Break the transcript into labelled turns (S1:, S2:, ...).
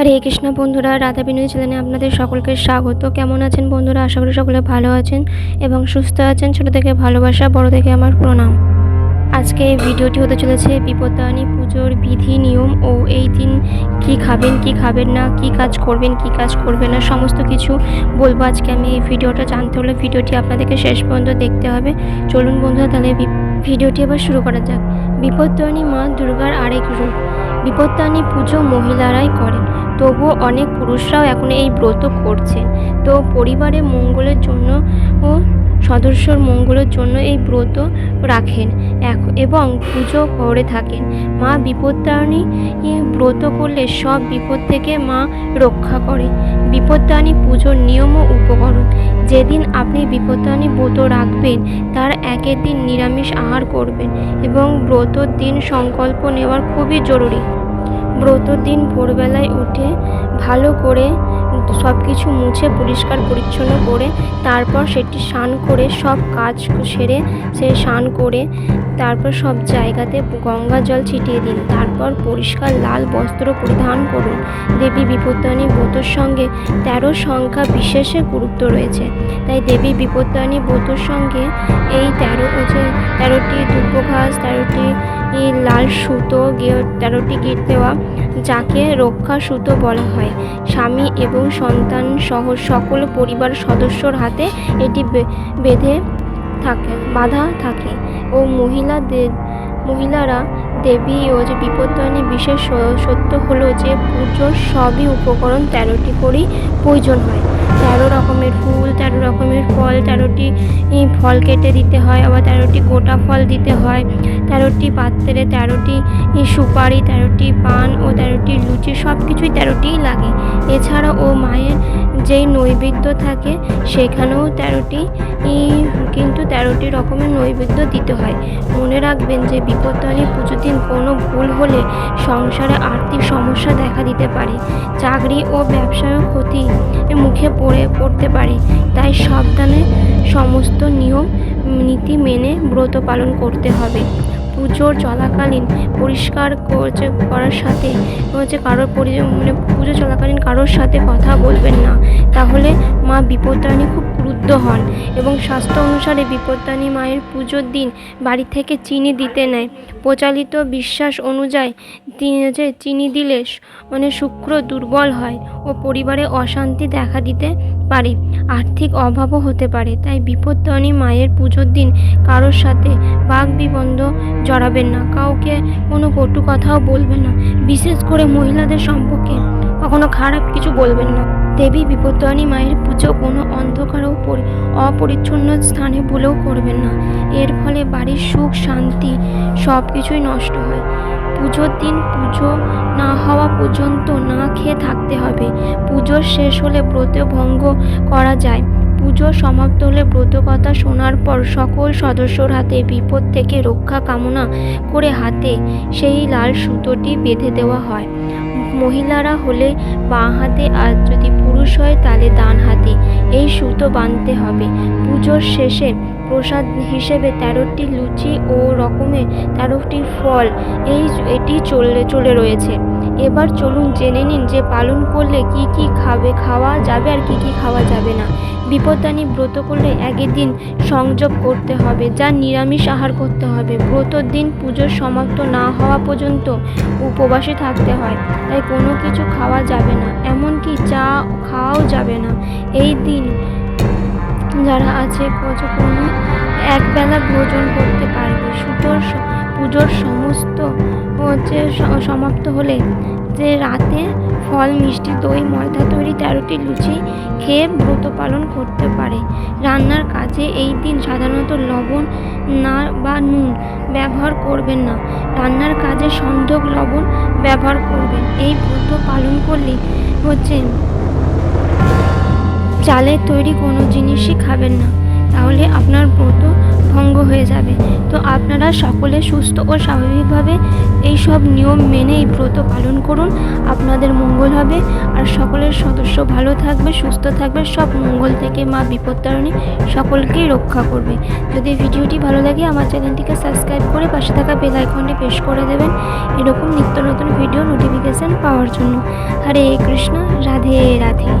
S1: হরে কৃষ্ণ বন্ধুরা, রাধা বিনোদী চ্যানেলে আপনাদের সকলকে স্বাগত। কেমন আছেন বন্ধুরা? আশা করি সকলে ভালো আছেন এবং সুস্থ আছেন। ছোটো থেকে ভালোবাসা, বড় থেকে আমার প্রণাম। আজকে এই ভিডিওটি হতে চলেছে বিপত্তায়নী পুজোর বিধি, নিয়ম ও এই দিন কি খাবেন কি খাবেন না, কি কাজ করবেন, কি কাজ করবেন না, সমস্ত কিছু বলব আজকে আমি এই ভিডিওটা জানতে হলে ভিডিওটি আপনাদেরকে শেষ পর্যন্ত দেখতে হবে। চলুন বন্ধুরা, তাহলে ভিডিওটি এবার শুরু করা যাক। বিপত্তায়নী মা দুর্গার আরেক রূপ। বিপত্তায়নী পুজো মহিলারাই করেন। তবুও অনেক পুরুষরাও এখন এই ব্রত করছেন তো পরিবারে মঙ্গলের জন্য ও সদস্যর মঙ্গলের জন্য এই ব্রত রাখেন। এবং পুজো করে থাকেন। মা ই ব্রত করলে সব বিপদ থেকে মা রক্ষা করে বিপত্তায়নী পুজোর নিয়ম ও উপকরণ। যেদিন আপনি বিপত্তায়নী ব্রত রাখবেন, তার একের দিন নিরামিষ আহার করবেন এবং ব্রতর দিন সংকল্প নেওয়ার খুবই জরুরি। ব্রতর দিন ভোরবেলায় উঠে ভালো করে সব কিছু মুছে পরিষ্কার পরিচ্ছন্ন করে তারপর সেটি স্নান করে সব কাজ সেরে সে স্নান করে তারপর সব জায়গাতে গঙ্গা জল ছিটিয়ে দিন। তারপর পরিষ্কার লাল বস্ত্র পরিধান করুন। দেবী বিপত্তায়নী ব্রতর সঙ্গে তেরো সংখ্যা বিশেষে গুরুত্ব রয়েছে। তাই দেবী বিপত্তায়নী ব্রতর সঙ্গে এই তেরো যে তেরোটি দুর্গঘাস তেরোটি লাল সুতো তেরোটি গিট দেওয়া, যাকে রক্ষা সুতো বলা হয়। স্বামী এবং সন্তান সহ সকল পরিবার সদস্যর হাতে এটি বেঁধে থাকে, বাধা থাকে ও মহিলাদের, মহিলারা দেবী ও যে বিপত্তায়নী বিশেষ সত্য হলো যে পুজোর সবই উপকরণ তেরোটি করেই প্রয়োজন হয়। তেরো রকমের ফুল, তেরো রকমের ফল, তেরোটি ফল কেটে দিতে হয়, আবার তেরোটি গোটা ফল দিতে হয়। তেরোটি পাত্রে তেরোটি সুপারি, তেরোটি পান ও তেরোটি লুচি সব কিছুই তেরোটিই লাগে। এছাড়া ও মায়ের যেই নৈবেদ্য থাকে, সেখানেও তেরোটি কিন্তু তেরোটি রকমের নৈবেদ্য দিতে হয়। মনে রাখবেন যে বিপত্তায়নী পুজোর দিন কোনো ভুল হলে সংসারে আর্থিক সমস্যা দেখা দিতে পারে। চাকরি ও ব্যবসায় ক্ষতি মুখে পড়ে, পড়তে পারে। তাই সাবধানে সমস্ত নিয়ম, নীতি মেনে ব্রত পালন করতে হবে। পুজোর চলাকালীন পরিষ্কার করছে করার সাথে, হচ্ছে কারোর পরি মানে পুজো চলাকালীন কারোর সাথে কথা বলবেন না। তাহলে মা বিপত্তায়নী খুব ক্রুদ্ধ হন এবং স্বাস্থ্য অনুসারে বিপত্তায়নী মায়ের পুজোর দিন বাড়ি থেকে চিনি দিতে নেয়। প্রচলিত বিশ্বাস অনুযায়ী যে চিনি দিলে মানে শুক্র দুর্বল হয় ও পরিবারে অশান্তি দেখা দিতে পারে, আর্থিক অভাবও হতে পারে। তাই বিপত্তায়নী মায়ের পুজোর দিন কারোর সাথে বাঘ বিবন্ধ জড়াবেন না। কাউকে কোনো কটু কথাও বলবে না। বিশেষ করে মহিলাদের সম্পর্কে কখনো খারাপ কিছু বলবেন না। দেবী বিপত্তায়নী মায়ের পুজো কোনো অন্ধকার অপরিচ্ছন্ন স্থানে ভুলেও করবেন না। এর ফলে বাড়ির সুখ, শান্তি সব কিছুই নষ্ট হয়। পুজোর দিন পুজো না হওয়া পর্যন্ত না খেয়ে থাকতে হবে। পুজো শেষ হলে ব্রত ভঙ্গ করা যায়। পুজো সমাপ্ত হলে ব্রতকথা শোনার পর সকল সদস্যর হাতে বিপদ থেকে রক্ষা কামনা করে হাতে সেই লাল সুতোটি বেঁধে দেওয়া হয়। মহিলারা হলে বাঁ হাতে, আর যদি পুরুষ হয় তাহলে ডান হাতে। এই সুতো বাঁধতে হবে। পুজোর শেষে প্রসাদ হিসেবে তেরোটি লুচি ও রকমের তেরোটি ফল, এই, এটি চলে চলে রয়েছে। এবার চলুন জেনে নিন যে পালন করলে কি কি খাবে, খাওয়া যাবে আর কি কি খাওয়া যাবে না। বিপদানি ব্রত করলে আগের দিন সংযোগ করতে হবে, যা নিরামিষ আহার করতে হবে। ব্রতর দিন পুজোর সমাপ্ত না হওয়া পর্যন্ত উপবাসে থাকতে হয়, তাই কোনো কিছু খাওয়া যাবে না, এমনকি চা খাওয়াও যাবে না। এই দিন যারা আছে কোনো একবেলা ভোজন করতে পারবে। সুতোর পুজোর সমস্ত হচ্ছে সমাপ্ত হলে যে রাতে ফল, মিষ্টি, দই, ময়দা তৈরি তেরোটি লুচি খেয়ে ব্রত পালন করতে পারে। রান্নার কাজে এই দিন সাধারণত লবণ, না বা নুন ব্যবহার করবেন না। রান্নার কাজে সন্ধক লবণ ব্যবহার করবেন। এই ব্রত পালন করলে হচ্ছে চালের তৈরি কোনো জিনিসই খাবেন না। তাহলে আপনার ব্রত হয়ে যাবে। তো আপনারা সকলে সুস্থ ও স্বাভাবিকভাবে এই সব নিয়ম মেনে এই ব্রত পালন করুন। আপনাদের মঙ্গল হবে। আর সকলের সদস্য ভালো থাকবে, সুস্থ থাকবে। সব মঙ্গল থেকে মা বিপত্তারণী সকলকেই রক্ষা করবে। যদি ভিডিওটি ভালো লাগে, আমার চ্যানেলটিকে সাবস্ক্রাইব করে পাশে থাকা বেল আইকনটি প্রেস করে দেবেন। এরকম নিত্য নতুন ভিডিও নোটিফিকেশান পাওয়ার জন্য। হরে কৃষ্ণ, রাধে রাধে।